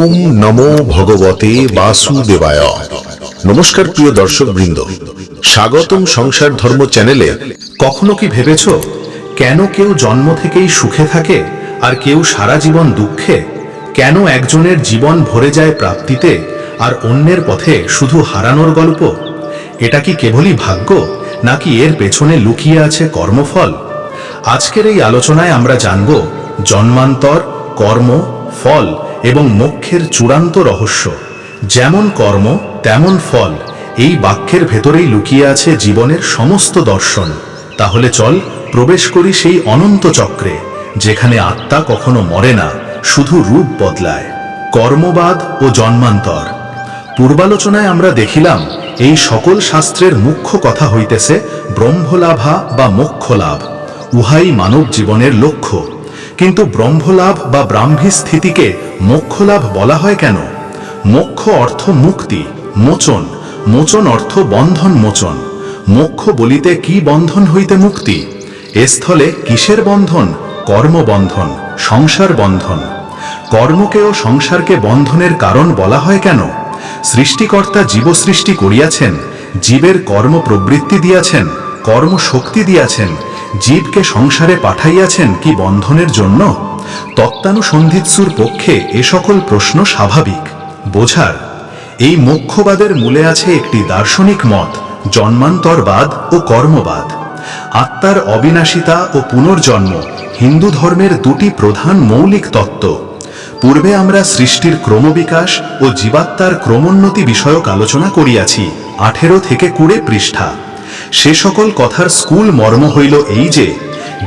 ওম নমো ভগবতে বাসুদেবায়। নমস্কার প্রিয় দর্শক বৃন্দ স্বাগতম সংসার ধর্ম চ্যানেলে। কখনো কি ভেবেছ, কেন কেউ জন্ম থেকেই সুখে থাকে আর কেউ সারা জীবন দুঃখে? কেন একজনের জীবন ভরে যায় প্রাপ্তিতে আর অন্যের পথে শুধু হারানোর গল্প? এটা কি কেবলই ভাগ্য, নাকি এর পেছনে লুকিয়ে আছে কর্মফল? আজকের এই আলোচনায় আমরা জানব, জন্মান্তর, কর্ম, ফল এবং মোক্ষের চূড়ান্ত রহস্য। যেমন কর্ম, তেমন ফল। এই বাক্যের ভেতরেই লুকিয়ে আছে জীবনের সমস্ত দর্শন। তাহলে চল, প্রবেশ করি সেই অনন্ত চক্রে, যেখানে আত্মা কখনো মরে না, শুধু রূপ বদলায়। কর্মবাদ ও জন্মান্তর। পূর্বালোচনায় আমরা দেখিলাম, এই সকল শাস্ত্রের মুখ্য কথা হইতেছে ব্রহ্মলাভা বা মোক্ষলাভ। উহাই মানব জীবনের লক্ষ্য। কিন্তু ব্রহ্মলাভ বা ব্রাহ্মী স্থিতিকে মোক্ষলাভ বলা হয় কেন? মোক্ষ অর্থ মুক্তি, মোচন। মোচন অর্থ বন্ধন মোচন। মোক্ষ বলিতে কি বন্ধন হইতে মুক্তি? এ স্থলে কিসের বন্ধন? কর্মবন্ধন সংসার বন্ধন। কর্মকেও সংসারকে বন্ধনের কারণ বলা হয় কেন? সৃষ্টিকর্তা জীব সৃষ্টি করিয়াছেন, জীবের কর্ম প্রবৃত্তি দিয়াছেন, কর্মশক্তি দিয়াছেন জীবকে সংসারে পাঠাইয়াছেন কি বন্ধনের জন্য? তত্ত্বানুসন্ধিৎসুর পক্ষে এ সকল প্রশ্ন স্বাভাবিক। বোঝার, এই মোক্ষবাদের মূলে আছে একটি দার্শনিক মত, জন্মান্তরবাদ ও কর্মবাদ। আত্মার অবিনাশিতা ও পুনর্জন্ম হিন্দু ধর্মের দুটি প্রধান মৌলিক তত্ত্ব। পূর্বে আমরা সৃষ্টির ক্রমবিকাশ ও জীবাত্মার ক্রমোন্নতি বিষয়ক আলোচনা করিয়াছি, আঠেরো থেকে কুড়ে পৃষ্ঠা। সে সকল কথার স্কুল মর্ম হইল এই যে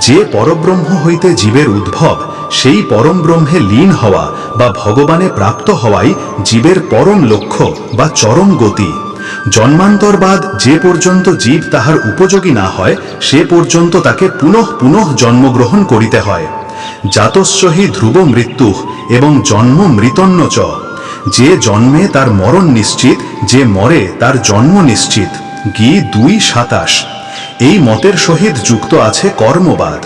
যে পরব্রহ্ম হইতে জীবের উদ্ভব, সেই পরম ব্রহ্মে লীন হওয়া বা ভগবানে প্রাপ্ত হওয়াই জীবের পরম লক্ষ্য বা চরম গতি। জন্মান্তরবাদ যে পর্যন্ত জীব তাহার উপযোগী না হয়, সে পর্যন্ত তাকে পুনঃ পুনঃ জন্মগ্রহণ করিতে হয়। জাতস্যহি ধ্রুব মৃত্যু এবং জন্ম মৃতন্য চ। যে জন্মে তার মরণ নিশ্চিত, যে মরে তার জন্ম নিশ্চিত। গি দুই সাতাশ। এই মতের সহিত যুক্ত আছে কর্মবাদ।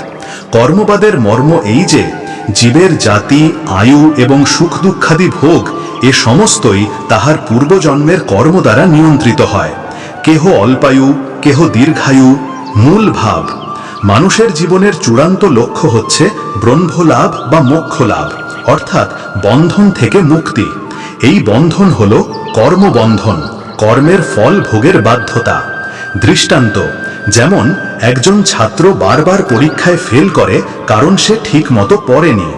কর্মবাদের মর্ম এই যে, জীবের জাতি, আয়ু এবং সুখ দুঃখাদি ভোগ, এ সমস্তই তাহার পূর্বজন্মের কর্ম দ্বারা নিয়ন্ত্রিত হয়। কেহ অল্পায়ু, কেহ দীর্ঘায়ু, মূল ভাব। মানুষের জীবনের চূড়ান্ত লক্ষ্য হচ্ছে ব্রহ্মলাভ বা মোক্ষ লাভ অর্থাৎ বন্ধন থেকে মুক্তি। এই বন্ধন হল কর্মবন্ধন। কর্মের ফল ভোগের বাধ্যতা। দৃষ্টান্ত, যেমন একজন ছাত্র বারবার পরীক্ষায় ফেল করে কারণ সে ঠিক মতো পড়েনি,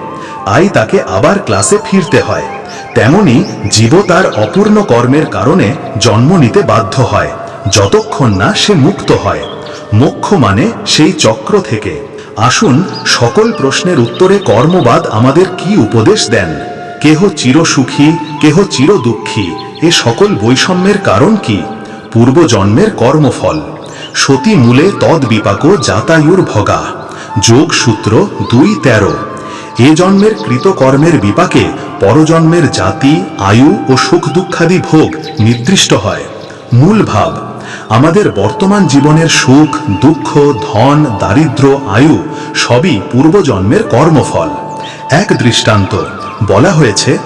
আই তাকে আবার ক্লাসে ফিরতে হয়। তেমনি জীব তার অপূর্ণ কর্মের কারণে জন্ম নিতে বাধ্য হয়, যতক্ষণ না সে মুক্ত হয়। মোক্ষ মানে সেই চক্র থেকে। আসুন সকল প্রশ্নের উত্তরে কর্মবাদ আমাদের কি উপদেশ দেন? কেহ চিরসুখী, কেহ চির দুঃখী এ সকল বৈষম্যের কারণ কি? পূর্বজন্মের কর্মফল। সতী মূলে তদ বিপাক যাতায়ুর ভগা। যোগ সূত্র দুই তেরো। এ জন্মের কৃতকর্মের বিপাকে পরজন্মের জাতি, আয়ু ও সুখ দুঃখাদি ভোগ নির্দিষ্ট হয়। মূল ভাব, আমাদের বর্তমান জীবনের সুখ, দুঃখ, ধন, দারিদ্র, আয়ু সবই পূর্বজন্মের কর্মফল। এক দৃষ্টান্ত বলা হয়েছে,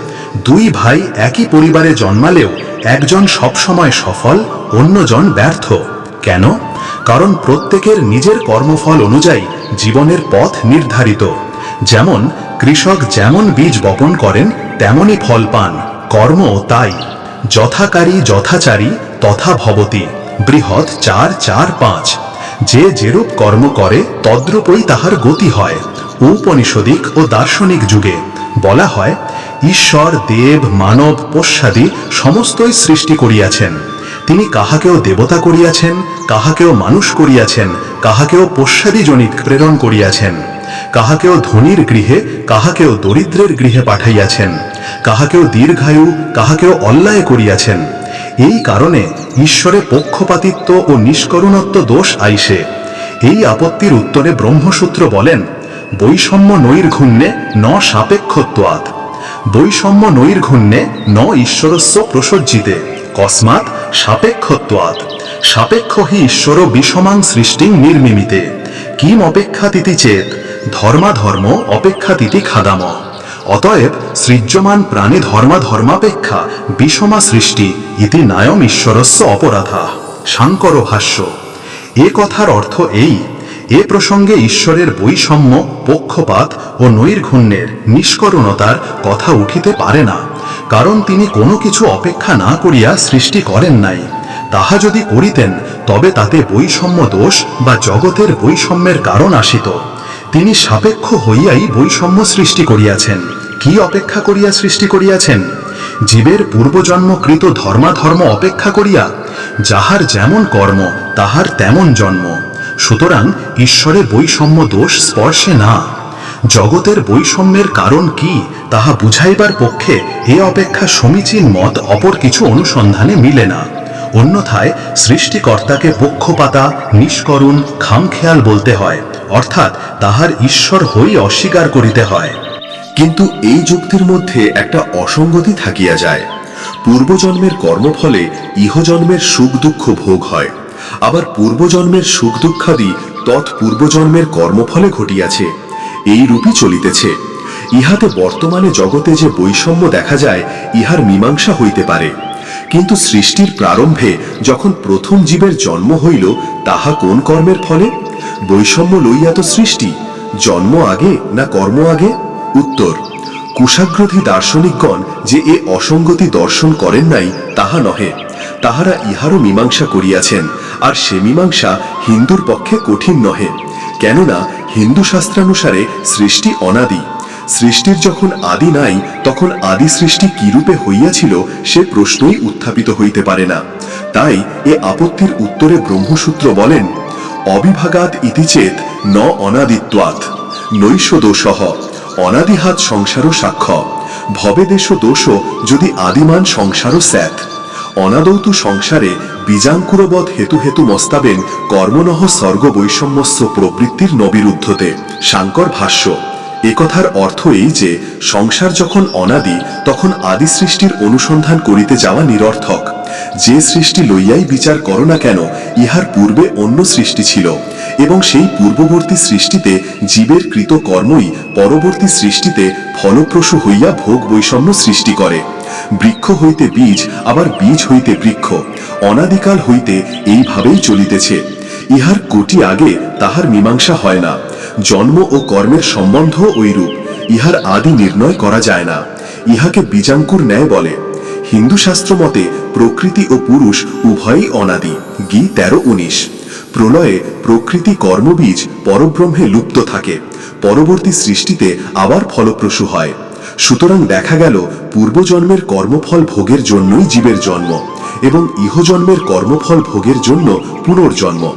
দুই ভাই একই পরিবারে জন্মালেও একজন সবসময় সফল, অন্যজন ব্যর্থ। কেন? কারণ প্রত্যেকের নিজের কর্মফল অনুযায়ী জীবনের পথ নির্ধারিত। যেমন, কৃষক যেমন বীজ বপন করেন, তেমনই ফল পান কর্ম তাই। যথাকারী যথাচারী, তথা ভবতি, বৃহৎ চার চার পাঁচ। যে যেরূপ কর্ম করে, তদ্রূপই তাহার গতি হয়। ঔপনিষদিক ও দার্শনিক যুগে বলা হয়, ঈশ্বর, দেব, মানব পোষ্যাদি সমস্তই সৃষ্টি করিয়াছেন। তিনি কাহাকেও দেবতা করিয়াছেন, কাহাকেও মানুষ করিয়াছেন, কাহাকেও পোষ্যাদি জনিত প্রেরণ করিয়াছেন। কাহাকেও ধনির গৃহে, কাহাকেও দরিদ্রের গৃহে পাঠাইয়াছেন। কাহাকেও দীর্ঘায়ু, কাহাকেও অল্লায় করিয়াছেন। এই কারণে ঈশ্বরে পক্ষপাতিত্ব ও নিষ্করুণত্ব দোষ আইসে। এই আপত্তির উত্তরে ব্রহ্মসূত্র বলেন বৈষম্য নৈর্ঘুণ্যে ন সাপেক্ষত্বাৎ। বৈষম্য নৈর্ঘুণ্যে ন ঈশ্বরস্য প্রসজ্জিতে। কসমাৎ সাপেক্ষত্বাৎ। সাপেক্ষ হি ঈশ্বর বিষমাং সৃষ্টিং নির্মিমিতে। কিম অপেক্ষাতিতি চেত? ধর্মাধর্ম অপেক্ষাতিতি খাদাম। অতএব সৃজ্যমান প্রাণী ধর্মাধর্মাপেক্ষা বিষমা সৃষ্টি ইতি নায়ম ঈশ্বরস্য অপরাধা। শাঙ্কর ভাষ্য। এ কথার অর্থ এই এ প্রসঙ্গে ঈশ্বরের বৈষম্য, পক্ষপাত ও নৈর্ঘণ্যের নিষ্করণতার কথা উঠিতে পারে না, কারণ তিনি কোনো কিছু অপেক্ষা না করিয়া সৃষ্টি করেন নাই। তাহা যদি করিতেন, তবে তাতে বৈষম্য দোষ বা জগতের বৈষম্যের কারণ আসিত। তিনি সাপেক্ষ হইয়াই বৈষম্য সৃষ্টি করিয়াছেন। কি অপেক্ষা করিয়া সৃষ্টি করিয়াছেন? জীবের পূর্বজন্মকৃত ধর্মাধর্ম অপেক্ষা করিয়া, যাহার যেমন কর্ম, তাহার তেমন জন্ম। সুতরাং ঈশ্বরে বৈষম্য দোষ স্পর্শে না। জগতের বৈষম্যের কারণ কি, তাহা বুঝাইবার পক্ষে এ অপেক্ষা সমীচীন মত অপর কিছু অনুসন্ধানে মিলে না। অন্যথায় সৃষ্টিকর্তাকে পক্ষপাতা, নিষ্করুণ, খামখেয়াল বলতে হয়, অর্থাৎ তাহার ঈশ্বর হই অস্বীকার করিতে হয়। কিন্তু এই যুক্তির মধ্যে একটা অসঙ্গতি থাকিয়া যায়। পূর্বজন্মের কর্মফলে ইহজন্মের সুখ দুঃখ ভোগ হয়। আবার পূর্বজন্মের সুখ দুঃখাদি তৎপূর্বজন্মের কর্মফলে ঘটিয়াছে। এই রূপই চলিতেছে। ইহাতে বর্তমানে জগতে যে বৈষম্য দেখা যায়, ইহার মীমাংসা হইতে পারে। কিন্তু সৃষ্টির প্রারম্ভে যখন প্রথম জীবের জন্ম হইল, তাহা কোন কর্মের ফলে? বৈষম্য লইয়া তো সৃষ্টি। জন্ম আগে না কর্ম আগে? উত্তর কুশাগ্রধী দার্শনিকগণ যে এ অসঙ্গতি দর্শন করেন নাই, তাহা নহে। তাহারা ইহারও মীমাংসা করিয়াছেন। আর সে মীমাংসা হিন্দুর পক্ষে কঠিন নহে। কেননা হিন্দু শাস্ত্রানুসারে সৃষ্টি অনাদি। সৃষ্টির যখন আদি নাই, তখন আদি সৃষ্টি কিরূপে হইয়াছিল সে প্রশ্নই উত্থাপিত হইতে পারে না। তাই এ আপত্তির উত্তরে ব্রহ্মসূত্র বলেন অবিভাগাত ইতি চেত ন অনাদিত্বাৎ। নৈশ দোষহ অনাদিহাত সংসারও সাক্ষ্য। ভবেদেশ দোষ যদি আদিমান সংসারও স্যাত অনাদৌতু সংসারে বীজাঙ্কুরবধ হেতু হেতু মস্তাবেন কর্মনহ স্বর্গ বৈষম্যস্য প্রবৃত্তির নবিরুদ্ধতে। শাঙ্কর ভাষ্য একথার অর্থ এই যে, সংসার যখন অনাদি, তখন আদি সৃষ্টির অনুসন্ধান করিতে যাওয়া নিরর্থক। যে সৃষ্টি লইয়াই বিচার করো না কেন, ইহার পূর্বে অন্য সৃষ্টি ছিল। এবং সেই পূর্ববর্তী সৃষ্টিতে জীবের কৃত কর্মই পরবর্তী সৃষ্টিতে ফলপ্রসূ হইয়া ভোগ বৈষম্য সৃষ্টি করে। বৃক্ষ হইতে বীজ, আবার বীজ হইতে বৃক্ষ। অনাদিকাল হইতে এইভাবেই চলিতেছে। ইহার কোটি আগে তাহার মীমাংসা হয় না। জন্ম ও কর্মের সম্বন্ধ ঐরূপ। ইহার আদি নির্ণয় করা যায় না। ইহাকে বীজাঙ্কুর ন্যায় বলে। হিন্দু শাস্ত্র মতে প্রকৃতি ও পুরুষ উভয়ই অনাদি। গি তেরো উনিশ। প্রলয়ে প্রকৃতি কর্মবীজ পরব্রহ্মে লুপ্ত থাকে। পরবর্তী সৃষ্টিতে আবার ফলপ্রসূ হয়। সুতরাং দেখা গেল, পূর্বজন্মের কর্মফল ভোগের জন্যই জীবের জন্ম, এবং ইহজন্মের কর্মফল ভোগের জন্য পুনর্জন্ম।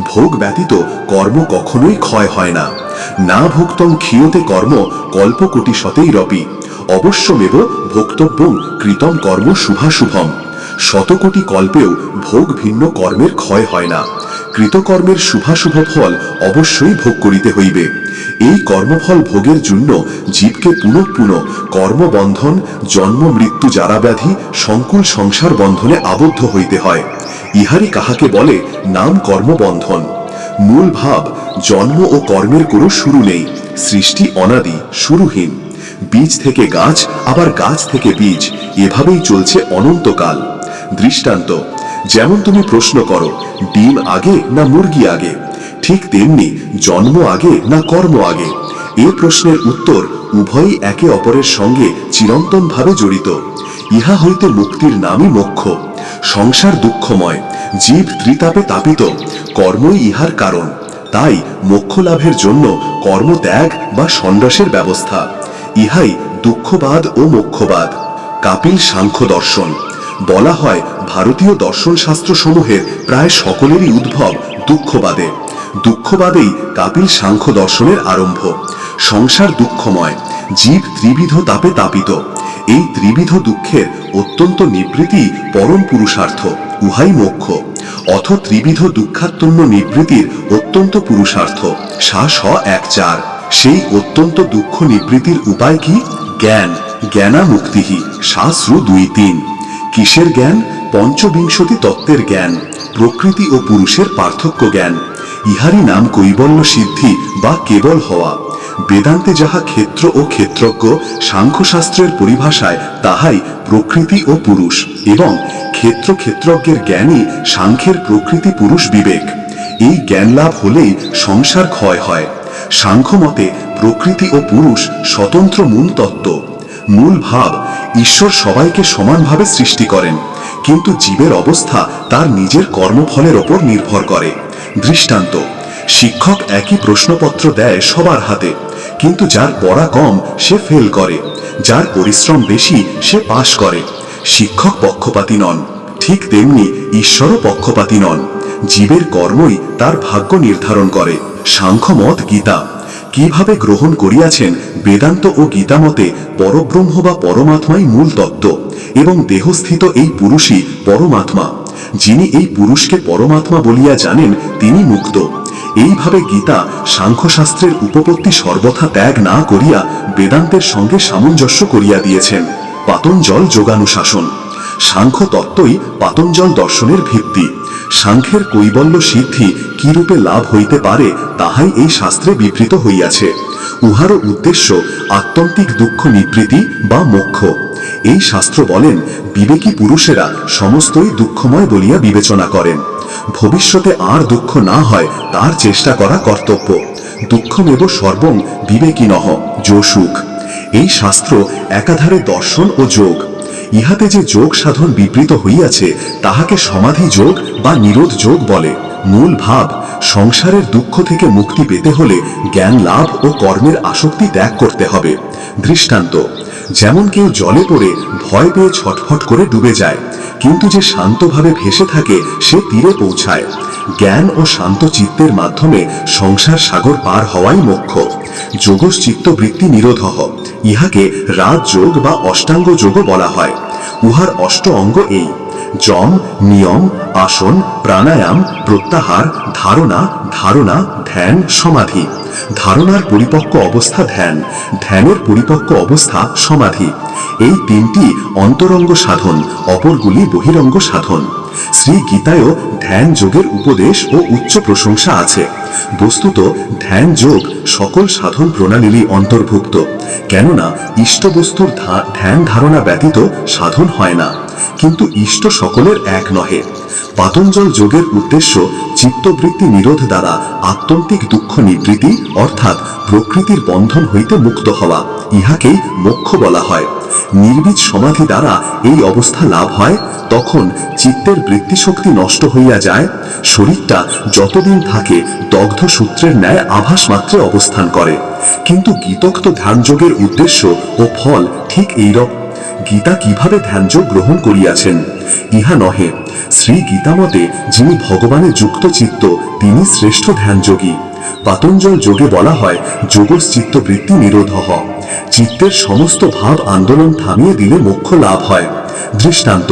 ভোগ ব্যতীত কর্ম কখনোই ক্ষয় হয় না। না ভুক্তং ক্ষীয়তে কর্ম কল্পকোটি শতেই রপি। অবশ্যমেব ভোক্তব্যং কৃতম কর্ম শুভাশুভম। শতকোটি কল্পেও ভোগ ভিন্ন কর্মের ক্ষয় হয় না। কৃতকর্মের শুভাশুভ ফল অবশ্যই ভোগ করিতে হইবে। এই কর্মফল ভোগের জন্য জীবকে পুনঃ পুনঃ কর্মবন্ধন, জন্ম, মৃত্যু, জারাব্যাধি, সংকুল, সংসার বন্ধনে আবদ্ধ হইতে হয়। ইহারই কাহাকে বলে নাম কর্মবন্ধন। মূল ভাব, জন্ম ও কর্মের কোনো শুরু নেই। সৃষ্টি অনাদি, শুরুহীন। বীজ থেকে গাছ, আবার গাছ থেকে বীজ। এভাবেই চলছে অনন্তকাল। দৃষ্টান্ত যেমন তুমি প্রশ্ন করো, ডিম আগে না মুরগি আগে? ঠিক তেমনি জন্ম আগে না কর্ম আগে? এ প্রশ্নের উত্তর উভয়ই একে অপরের সঙ্গে চিরন্তনভাবে জড়িত। ইহা হইতে মুক্তির নামই মোক্ষ। সংসার দুঃখময়, জীব ত্রিতাপে তাপিত, কর্মই ইহার কারণ। তাই মোক্ষ লাভের জন্য কর্মত্যাগ বা সন্ন্যাসের ব্যবস্থা। ইহাই দুঃখবাদ ও মোক্ষবাদ। কাপিল সাংখ্য দর্শন। বলা হয় ভারতীয় দর্শন শাস্ত্র সমূহের প্রায় সকলেরই উদ্ভব দুঃখবাদে। দুঃখবাদেই কাপিল সাংখ্য দর্শনের আরম্ভ। সংসার দুঃখময়, জীব ত্রিবিধ তাপে তাপিত। এই ত্রিবিধ দুঃখের অত্যন্ত নিবৃত্তি পরম পুরুষার্থ, উহাই মোক্ষ। অথ ত্রিবিধ দুঃখাত্মন্য নিবৃত্তির অত্যন্ত পুরুষার্থ, সা স এক চার। সেই অত্যন্ত দুঃখ নিবৃত্তির উপায় কি? জ্ঞান জ্ঞানা মুক্তিহি শাস্ত্র দুই তিন। কিসের জ্ঞান? পঞ্চবিংশতি তত্ত্বের জ্ঞান, প্রকৃতি ও পুরুষের পার্থক্য জ্ঞান, ইহারই নাম কৈবল্য সিদ্ধি বা কেবল হওয়া। বেদান্তে যাহা ক্ষেত্র ও ক্ষেত্রজ্ঞ সাংখ্যশাস্ত্রের পরিভাষায়, তাহাই প্রকৃতি ও পুরুষ এবং ক্ষেত্র ক্ষেত্রজ্ঞের জ্ঞানই সাংখ্যের প্রকৃতি পুরুষ বিবেক। এই জ্ঞান লাভ হলেই সংসার ক্ষয় হয়। সাংখ্য মতে প্রকৃতি ও পুরুষ স্বতন্ত্র মূল তত্ত্ব মূল ভাব ঈশ্বর সবাইকে সমানভাবে সৃষ্টি করেন। কিন্তু জীবের অবস্থা তার নিজের কর্মফলের ওপর নির্ভর করে। দৃষ্টান্ত, শিক্ষক একই প্রশ্নপত্র দেয় সবার হাতে, কিন্তু যার পড়া কম সে ফেল করে, যার পরিশ্রম বেশি সে পাশ করে। শিক্ষক পক্ষপাতী নন, ঠিক তেমনি ঈশ্বরও পক্ষপাতী নন। জীবের কর্মই তার ভাগ্য নির্ধারণ করে। সাংখ্যমত গীতা কীভাবে গ্রহণ করিয়াছেন বেদান্ত ও গীতামতে পরব্রহ্ম বা পরমাত্মাই মূল তত্ত্ব, এবং দেহস্থিত এই পুরুষই পরমাত্মা। যিনি এই পুরুষকে পরমাত্মা বলিয়া জানেন, তিনি মুক্ত। এইভাবে গীতা সাংখ্যশাস্ত্রের উপপত্তি সর্বথা ত্যাগ না করিয়া বেদান্তের সঙ্গে সামঞ্জস্য করিয়া দিয়েছেন, পাতঞ্জল যোগানুশাসন। সাংখ্য তত্ত্বই পাতঞ্জল দর্শনের ভিত্তি। সাংখ্যের কৈবল্য সিদ্ধি কি রূপে লাভ হইতে পারে, তাহাই এই শাস্ত্রে বিবৃত হইয়াছে। উহারও উদ্দেশ্য আত্যন্তিক দুঃখ নিবৃত্তি বা মোক্ষ। এই শাস্ত্র বলেন, বিবেকী পুরুষেরা সমস্তই দুঃখময় বলিয়া বিবেচনা করেন। ভবিষ্যতে আর দুঃখ না হয়, তার চেষ্টা করা কর্তব্য। দুঃখমেব সর্বং বিবেকী নহ, যো সুখ। এই শাস্ত্র একাধারে দর্শন ও যোগ। ইহাতে যে যোগ সাধন বিবৃত হইয়াছে, তাহাকে সমাধি যোগ বা নিরোধ যোগ বলে। মূল ভাব, সংসারের দুঃখ থেকে মুক্তি পেতে হলে জ্ঞান লাভ ও কর্মের আসক্তি ত্যাগ করতে হবে। দৃষ্টান্ত যেমন কেউ জলে পড়ে ভয় পেয়ে ছটফট করে ডুবে যায়, কিন্তু যে শান্তভাবে ভেসে থাকে, সে তীরে পৌঁছায়। জ্ঞান ও শান্ত চিত্তের মাধ্যমে সংসার সাগর পার হওয়াই মোক্ষ। যোগস চিত্তবৃত্তি নিরোধহ। ইহাকে রাজযোগ বা অষ্টাঙ্গ যোগও বলা হয়। উহার অষ্ট অঙ্গ এই। যম নিয়ম, আসন, প্রাণায়াম, প্রত্যাহার, ধারণা ধারণা, ধ্যান, সমাধি। ধারণার পরিপক্ক অবস্থা ধ্যান, ধ্যানের পরিপক্ক অবস্থা সমাধি। এই তিনটি অন্তরঙ্গ সাধন, অপরগুলি বহিরঙ্গ সাধন। শ্রী গীতায়ও ধ্যান যোগের উপদেশ ও উচ্চ প্রশংসা আছে। বস্তুত, ধ্যান যোগ সকল সাধন প্রণালীরই অন্তর্ভুক্ত। কেননা ইষ্টবস্তুর ধ্যান ধারণা ব্যতীত সাধন হয় না। কিন্তু ইষ্ট সকলের এক নহে। পাতঞ্জল যোগের উদ্দেশ্য চিত্তবৃত্তি নিরোধ দ্বারা আত্যন্তিক দুঃখ নিবৃত্তি, অর্থাৎ প্রকৃতির বন্ধন হইতে মুক্ত হওয়া, ইহাকেই মোক্ষ বলা হয়। নির্বীজ সমাধি দ্বারা এই অবস্থা লাভ হয়, তখন চিত্তের বৃত্তিশক্তি নষ্ট হইয়া যায়, শরীরটা যতদিন থাকে দগ্ধ সূত্রের ন্যায় আভাস মাত্রে অবস্থান করে। কিন্তু গীতক্ত ধ্যানযোগের উদ্দেশ্য ও ফল ঠিক এইরকম গীতা কীভাবে ধ্যানযোগ গ্রহণ করিয়াছেন? ইহা নহে শ্রী গীতামতে যিনি ভগবানে যুক্ত চিত্ত, তিনি শ্রেষ্ঠ ধ্যানযোগী। পাতঞ্জল যোগে বলা হয়, যোগস চিত্তবৃত্তি নিরোধ। চিত্তের সমস্ত ভাব আন্দোলন থামিয়ে দিলে মোক্ষ লাভ হয়। দৃষ্টান্ত,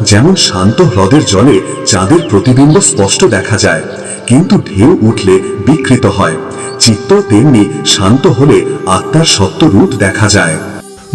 যেমন শান্ত হ্রদের জলে চাঁদের প্রতিবিম্ব স্পষ্ট দেখা যায়, কিন্তু ঢেউ উঠলে বিকৃত হয়। চিত্ত তেমনি শান্ত হলে আত্মার সত্য রূপ দেখা যায়।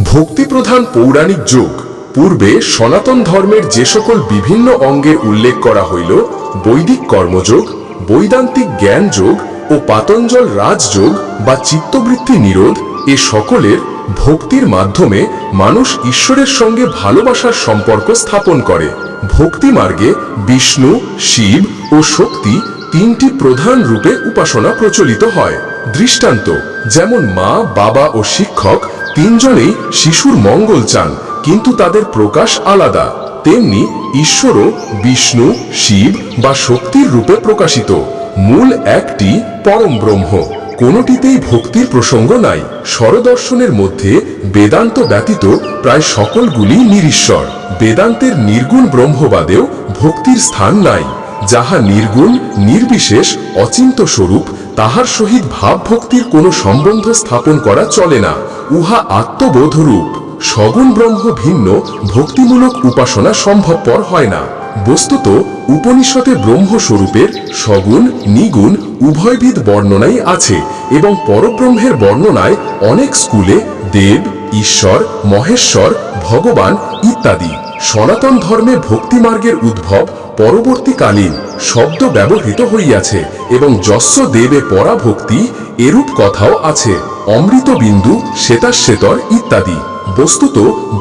ভক্তিপ্রধান পৌরাণিক যুগ। পূর্বে সনাতন ধর্মের যে সকল বিভিন্ন অঙ্গের উল্লেখ করা হইল, বৈদিক কর্মযোগ, বৈদান্তিক জ্ঞান যোগ ও পাতঞ্জল রাজযোগ বা চিত্তবৃত্তি নিরোধ, এ সকলের ভক্তির মাধ্যমে মানুষ ঈশ্বরের সঙ্গে ভালোবাসার সম্পর্ক স্থাপন করে। ভক্তি মার্গে বিষ্ণু, শিব ও শক্তি তিনটি প্রধান রূপে উপাসনা প্রচলিত হয়। দৃষ্টান্ত, যেমন মা, বাবা ও শিক্ষক তিনজনেই শিশুর মঙ্গল চান, কিন্তু তাদের প্রকাশ আলাদা। তেমনি ঈশ্বরও বিষ্ণু, শিব বা শক্তির রূপে প্রকাশিত। মূল একটি পরম ব্রহ্ম। কোনটিতেই ভক্তির প্রসঙ্গ নাই। স্বরদর্শনের মধ্যে বেদান্ত ব্যতীত প্রায় সকলগুলি নিরীশ্বর। বেদান্তের নির্গুণ ব্রহ্মবাদেও ভক্তির স্থান নাই, যাহা নির্গুণ, নির্বিশেষ, অচিন্ত স্বরূপ তাহার সহিত ভাব ভক্তির কোনো সম্বন্ধ স্থাপন করা চলে না। উহা আত্মবোধরূপ। সগুণ ব্রহ্ম ভিন্ন, ভক্তিমূলক উপাসনা সম্ভবপর হয় না। বস্তুত উপনিষদে ব্রহ্মস্বরূপের সগুণ, নিগুণ উভয়বিধ বর্ণনাই আছে এবং পরব্রহ্মের বর্ণনায় অনেক স্কুলে দেব, ঈশ্বর, মহেশ্বর, ভগবান ইত্যাদি সনাতন ধর্মে ভক্তিমার্গের উদ্ভব পরবর্তীকালীন শব্দ ব্যবহৃত হইয়াছে এবং যস্য দেবে পরাভক্তি এরূপ কথাও আছে, অমৃত বিন্দু, শ্বেতাশ্বেতর ইত্যাদি। বস্তুত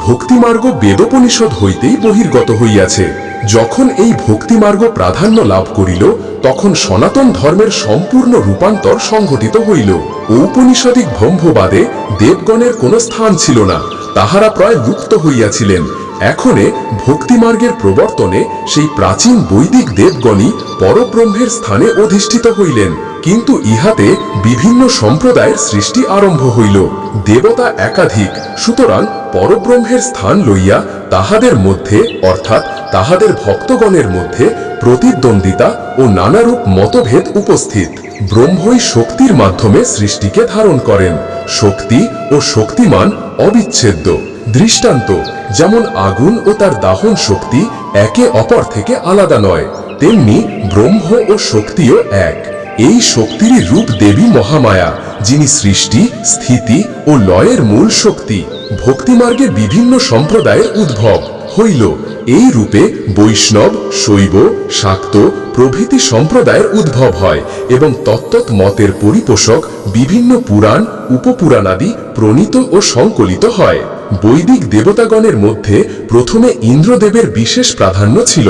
ভক্তিমার্গ বেদোপনিষদ হইতেই বহির্গত হইয়াছে। যখন এই ভক্তিমার্গ প্রাধান্য লাভ করিল, তখন সনাতন ধর্মের সম্পূর্ণ রূপান্তর সংঘটিত হইল। ঔপনিষদিক ব্রহ্মবাদে দেবগণের কোনো স্থান ছিল না, তাহারা প্রায় লুপ্ত হইয়াছিলেন। এখনে ভক্তিমার্গের প্রবর্তনে সেই প্রাচীন বৈদিক দেবগণই পরব্রহ্মের স্থানে অধিষ্ঠিত হইলেন। কিন্তু ইহাতে বিভিন্ন সম্প্রদায়ের সৃষ্টি আরম্ভ হইল। দেবতা একাধিক, সুতরাং পরব্রহ্মের স্থান লইয়া তাহাদের মধ্যে, অর্থাৎ তাহাদের ভক্তগণের মধ্যে প্রতিদ্বন্দ্বিতা ও নানারূপ মতভেদ উপস্থিত। ব্রহ্মই শক্তির মাধ্যমে সৃষ্টিকে ধারণ করেন। শক্তি ও শক্তিমান অবিচ্ছেদ্য। দৃষ্টান্ত, যেমন আগুন ও তার দাহন শক্তি একে অপর থেকে আলাদা নয়, তেমনি ব্রহ্ম ও শক্তিও এক। এই শক্তিরই রূপ দেবী মহামায়া, যিনি সৃষ্টি, স্থিতি ও লয়ের মূল শক্তি, ভক্তিমার্গে বিভিন্ন সম্প্রদায়ের উদ্ভব। হইল, এই রূপে বৈষ্ণব, শৈব, শাক্ত প্রভৃতি সম্প্রদায়ের উদ্ভব হয় এবং তত্ত্বত মতের পরিপোষক বিভিন্ন পুরাণ, উপপুরাণাদি প্রণীত ও সংকলিত হয়। বৈদিক দেবতাগণের মধ্যে প্রথমে ইন্দ্রদেবের বিশেষ প্রাধান্য ছিল।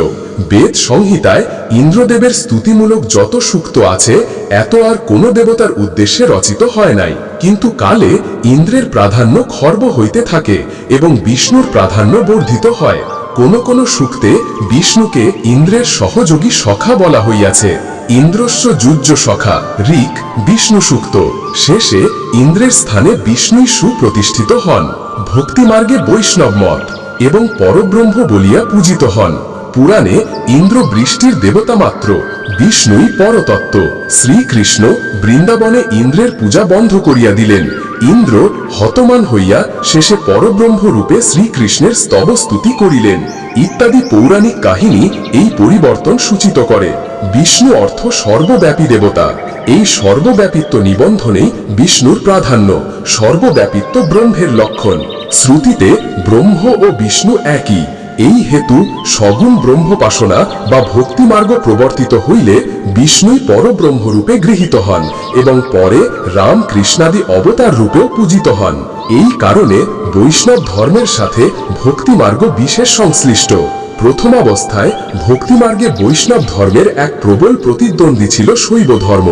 বেদ সংহিতায় ইন্দ্রদেবের স্তুতিমূলক যত সুক্ত আছে, এত আর কোনো দেবতার উদ্দেশ্যে রচিত হয় নাই। কিন্তু কালে ইন্দ্রের প্রাধান্য খর্ব হইতে থাকে এবং বিষ্ণুর প্রাধান্য বর্ধিত হয়। কোন কোন সূক্তে বিষ্ণুকে ইন্দ্রের সহযোগী সখা বলা হইয়াছে। ইন্দ্রস্য যুজ্য সখা, ঋক বিষ্ণু সূক্ত। শেষে ইন্দ্রের স্থানে বিষ্ণুই সুপ্রতিষ্ঠিত হন। ভক্তিমার্গে বৈষ্ণব মত এবং পরব্রহ্ম বলিয়া পূজিত হন। পুরাণে ইন্দ্র বৃষ্টির দেবতা মাত্র, বিষ্ণুই পরতত্ত্ব। শ্রীকৃষ্ণ বৃন্দাবনে ইন্দ্রের পূজা বন্ধ করিয়া দিলেন। ইন্দ্র হতমান হইয়া শেষে পরব্রহ্ম রূপে শ্রীকৃষ্ণের স্তবস্তুতি করিলেন। ইত্যাদি পৌরাণিক কাহিনী এই পরিবর্তন সূচিত করে। বিষ্ণু অর্থ সর্বব্যাপী দেবতা। এই সর্বব্যাপিত্ব নিবন্ধনেই বিষ্ণুর প্রাধান্য, সর্বব্যাপিত্ব ব্রহ্মের লক্ষণ। শ্রুতিতে ব্রহ্ম ও বিষ্ণু একই। এই হেতু সগুণ ব্রহ্মোপাসনা বা ভক্তিমার্গ প্রবর্তিত হইলে বিষ্ণুই পরব্রহ্মরূপে গৃহীত হন এবং পরে রাম কৃষ্ণাদি অবতার রূপেও পূজিত হন। এই কারণে বৈষ্ণব ধর্মের সাথে ভক্তিমার্গ বিশেষ সংশ্লিষ্ট। প্রথম অবস্থায় ভক্তিমার্গে বৈষ্ণব ধর্মের এক প্রবল প্রতিদ্বন্দ্বী ছিল শৈব ধর্ম।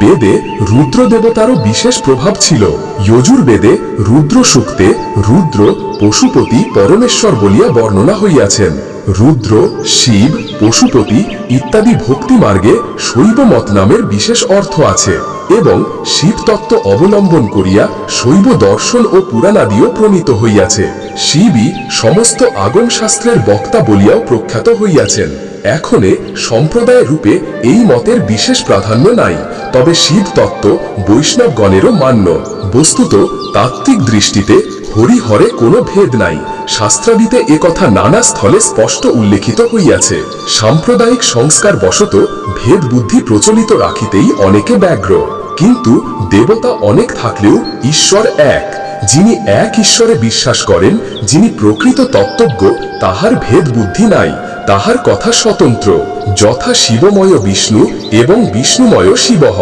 বেদে রুদ্র দেবতারও বিশেষ প্রভাব ছিল। যজুর্বেদে রুদ্র সূক্তে রুদ্র পশুপতি পরমেশ্বর বলিয়া বর্ণনা হইয়াছেন। রুদ্র, শিব, পশুপতি ইত্যাদি ভক্তিমার্গে শৈব মত নামের বিশেষ অর্থ আছে। এবং শিবতত্ত্ব অবলম্বন করিয়া শৈব দর্শন ও পুরাণাদিও প্রণীত হইয়াছে। শিবই সমস্ত আগম শাস্ত্রের বক্তা বলিয়াও প্রখ্যাত হইয়াছেন। এখনে সম্প্রদায় রূপে এই মতের বিশেষ প্রাধান্য নাই, তবে শিব তত্ত্ব বৈষ্ণবগণেরও মান্য। বস্তুত তাত্ত্বিক দৃষ্টিতে হরিহরে কোনো ভেদ নাই, শাস্ত্রাদিতে একথা নানা স্থলে স্পষ্ট উল্লেখিত হইয়াছে। সাম্প্রদায়িক সংস্কার বশত ভেদ বুদ্ধি প্রচলিত রাখিতেই অনেকে ব্যগ্র, কিন্তু দেবতা অনেক থাকলেও ঈশ্বর এক, যিনি এক ঈশ্বরে বিশ্বাস করেন, যিনি প্রকৃত তত্ত্বজ্ঞ, তাহার ভেদ বুদ্ধি নাই তাহার কথা স্বতন্ত্র। যথা শিবময় বিষ্ণু এবং বিষ্ণুময় শিবহ।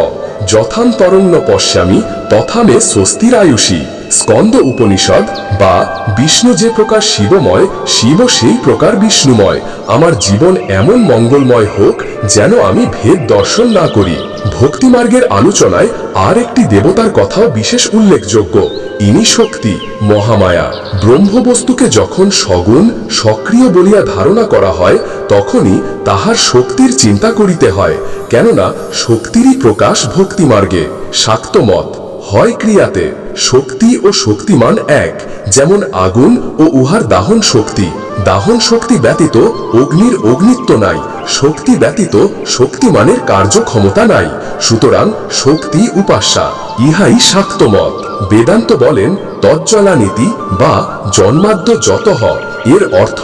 যথান্তরণ্য পশ্যামি তথা মে স্বস্তির আয়ুষী স্কন্দ উপনিষদ বা বিষ্ণু যে প্রকার শিবময়, শিব সেই প্রকার বিষ্ণুময়। আমার জীবন এমন মঙ্গলময় হোক যেন আমি ভেদ দর্শন না করি। ভক্তিমার্গের আলোচনায় আর একটি দেবতার কথাও বিশেষ উল্লেখযোগ্য। ইনি শক্তি, মহামায়া। ব্রহ্মবস্তুকে যখন সগুণ, সক্রিয় বলিয়া ধারণা করা হয়, তখনই তাহার শক্তির চিন্তা করিতে হয়। কেননা, শক্তিরই প্রকাশ ভক্তিমার্গে শাক্তমত। হয় ক্রিয়াতে। শক্তি ও শক্তিমান এক, যেমন আগুন ও উহার দাহন শক্তি। দাহন শক্তি ব্যতীত অগ্নির অগ্নিত্ব নাই, শক্তি ব্যতীত শক্তিমানের কার্যক্ষমতা নাই, সুতরাং শক্তি উপাস্যা, ইহাই শাক্তমত। বেদান্ত বলেন তজ্জলা নীতি বা জন্মাদ্য যত হ এর অর্থ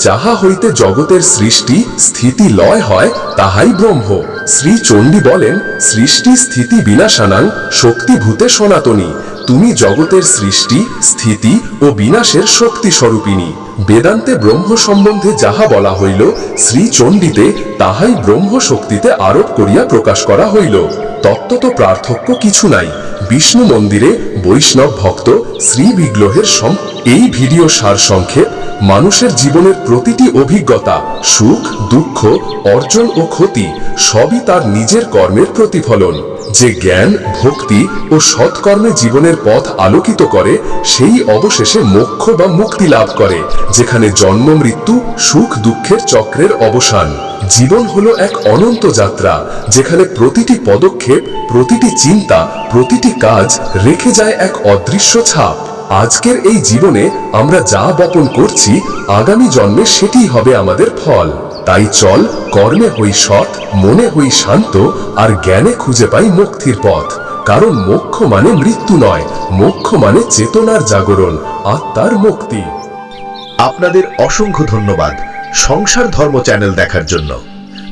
যাহা হইতে জগতের সৃষ্টি স্থিতি লয় হয়, তাহাই ব্রহ্ম। শ্রী চণ্ডী বলেন, সৃষ্টি স্থিতি বিনাশানাং শক্তিভূতে সনাতনী তুমি জগতের সৃষ্টি, স্থিতি ও বিনাশের শক্তি স্বরূপিনী বেদান্তে ব্রহ্ম সম্বন্ধে যাহা বলা হইল, শ্রীচণ্ডীতে তাহাই ব্রহ্ম শক্তিতে আরোপ করিয়া প্রকাশ করা হইল। তত্ত্বত পার্থক্য কিছু নাই। বিষ্ণু মন্দিরে বৈষ্ণব ভক্ত শ্রী বিগ্রহের সম এই ভিডিও সার সংক্ষেপ, মানুষের জীবনের প্রতিটি অভিজ্ঞতা, সুখ, দুঃখ, অর্জন ও ক্ষতি সবই তার নিজের কর্মের প্রতিফলন। যে জ্ঞান, ভক্তি ও সৎকর্মে জীবনের পথ আলোকিত করে, সেই অবশেষে মোক্ষ বা মুক্তি লাভ করে, যেখানে জন্ম, মৃত্যু, সুখ, দুঃখের চক্রের অবসান। জীবন হলো এক অনন্ত যাত্রা, যেখানে প্রতিটি পদক্ষেপ, প্রতিটি চিন্তা, প্রতিটি কাজ রেখে যায় এক অদৃশ্য ছাপ। আজকের এই জীবনে আমরা যা বপন করছি, আগামী জন্মে সেটিই হবে আমাদের ফল। তাই চল, কর্মে হই সৎ, মনে হই শান্ত, আর জ্ঞানে খুঁজে পাই মুক্তির পথ। কারণ মোক্ষ মানে মৃত্যু নয়, মোক্ষ মানে চেতনার জাগরণ, আত্মার মুক্তি। আপনাদের অসংখ্য ধন্যবাদ। সংসার ধর্ম চ্যানেল দেখার জন্য।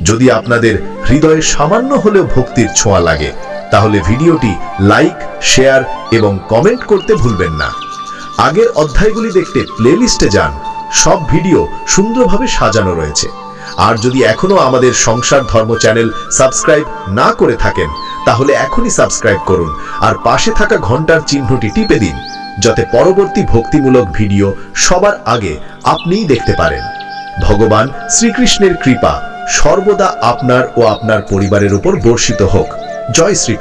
যদি আপনাদের হৃদয়ে সামান্য হলেও ভক্তির ছোঁয়া লাগে, তাহলে ভিডিওটি লাইক, শেয়ার এবং কমেন্ট করতে ভুলবেন না। আগের অধ্যায়গুলি দেখতে প্লেলিস্টে যান, সব ভিডিও সুন্দরভাবে সাজানো রয়েছে। আর যদি এখনও আমাদের সংসার ধর্ম চ্যানেল সাবস্ক্রাইব না করে থাকেন, তাহলে এখনই সাবস্ক্রাইব করুন আর পাশে থাকা ঘণ্টার চিহ্নটি টিপে দিন, যাতে পরবর্তী ভক্তিমূলক ভিডিও সবার আগে আপনিই দেখতে পারেন। ভগবান শ্রীকৃষ্ণের কৃপা সর্বদা আপনার ও আপনার পরিবারের উপর বর্ষিত হোক। জয় শ্রীকৃষ্ণ।